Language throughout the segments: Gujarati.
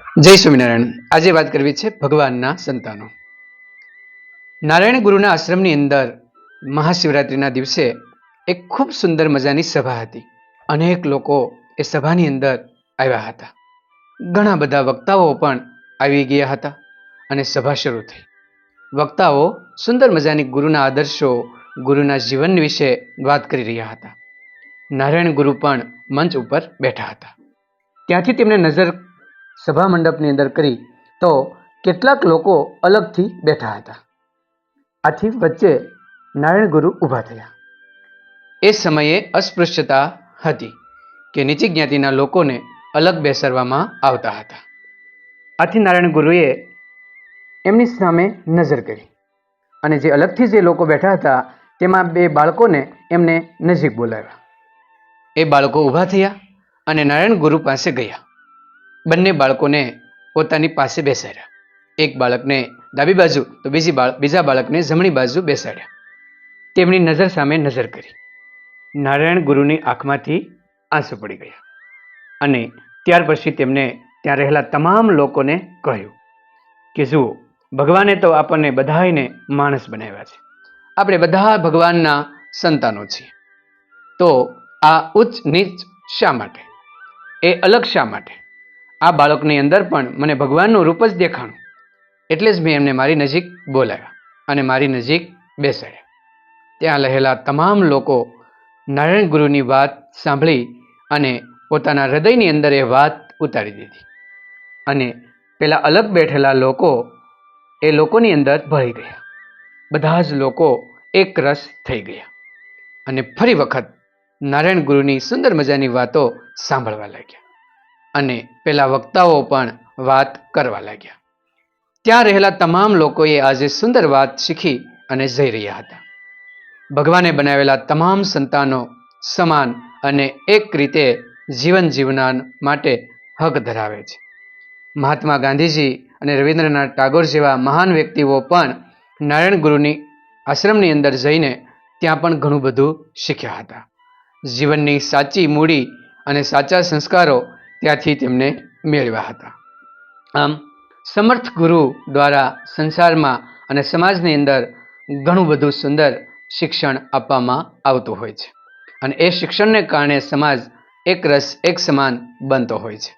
જય સ્વામિનારાયણ. આજે વાત કરવી છે ભગવાનના સંતાનો. નારાયણ ગુરુના આશ્રમની અંદર મહાશિવરાત્રિના દિવસે એક ખૂબ સુંદર મજાની સભા હતી. અનેક લોકો એ સભાની અંદર આવ્યા હતા. ઘણા બધા વક્તાઓ પણ આવી ગયા હતા અને સભા શરૂ થઈ. વક્તાઓ સુંદર મજાની ગુરુના આદર્શો, ગુરુના જીવન વિશે વાત કરી રહ્યા હતા. નારાયણ ગુરુ પણ મંચ ઉપર બેઠા હતા. ત્યાંથી તેમને નજર સભા મંડપની અંદર કરી તો કેટલાક લોકો અલગથી બેઠા હતા. આથી વચ્ચે નારાયણ ગુરુ ઊભા થયા. એ સમયે અસ્પૃશ્યતા હતી કે નીચી જ્ઞાતિના લોકોને અલગ બેસાડવામાં આવતા હતા. આથી નારાયણ ગુરુએ એમની સામે નજર કરી અને જે અલગથી જે લોકો બેઠા હતા તેમાં બે બાળકોને એમને નજીક બોલાવ્યા. એ બાળકો ઊભા થયા અને નારાયણ ગુરુ પાસે ગયા. બંને બાળકોને પોતાની પાસે બેસાડ્યા. એક બાળકને ડાબી બાજુ તો બીજી બીજા બાળકને જમણી બાજુ બેસાડ્યા. તેમની નજર સામે નજર કરી. નારાયણ ગુરુની આંખમાંથી આંસુ પડી ગયા. અને ત્યાર પછી તેમને ત્યાં રહેલા તમામ લોકોને કહ્યું કે, જુઓ, ભગવાને તો આપણને બધાને માણસ બનાવ્યા છે. આપણે બધા ભગવાનના સંતાનો છીએ. તો આ ઉચ્ચ નીચ શા માટે? એ અલગ શા માટે? આ બાળકની અંદર પણ મને ભગવાનનું રૂપ જ દેખાણું. એટલે જ મેં એમને મારી નજીક બોલાવ્યા અને મારી નજીક બેસાડ્યા. ત્યાં રહેલા તમામ લોકો નારાયણ ગુરુની વાત સાંભળી અને પોતાના હૃદયની અંદર એ વાત ઉતારી દીધી. અને પેલા અલગ બેઠેલા લોકો એ લોકોની અંદર ભળી ગયા. બધા જ લોકો એક રસ થઈ ગયા. અને ફરી વખત નારાયણ ગુરુની સુંદર મજાની વાતો સાંભળવા લાગ્યા. અને પેલા વક્તાઓ પણ વાત કરવા લાગ્યા. ત્યાં રહેલા તમામ લોકોએ આજે સુંદર વાત શીખી અને જઈ રહ્યા હતા. ભગવાને બનાવેલા તમામ સંતાનો સમાન અને એક રીતે જીવન જીવનાર માટે હક ધરાવે છે. મહાત્મા ગાંધીજી અને રવિન્દ્રનાથ ટાગોર જેવા મહાન વ્યક્તિઓ પણ નારાયણ ગુરુની આશ્રમની અંદર જઈને ત્યાં પણ ઘણું બધું શીખ્યા હતા. જીવનની સાચી મૂડી અને સાચા સંસ્કારો ત્યાંથી તેમને મેળવ્યા હતા. આમ, સમર્થ ગુરુ દ્વારા સંસારમાં અને સમાજની અંદર ઘણું બધું સુંદર શિક્ષણ આપવામાં આવતું હોય છે. અને એ શિક્ષણને કારણે સમાજ એક રસ એક સમાન બનતો હોય છે.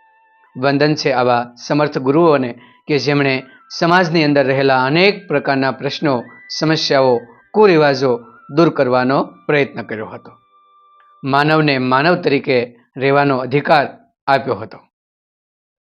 વંદન છે આવા સમર્થ ગુરુઓને કે જેમણે સમાજની અંદર રહેલા અનેક પ્રકારના પ્રશ્નો, સમસ્યાઓ, કુરિવાજો દૂર કરવાનો પ્રયત્ન કર્યો હતો. માનવને માનવ તરીકે રહેવાનો અધિકાર આપ્યો હતો.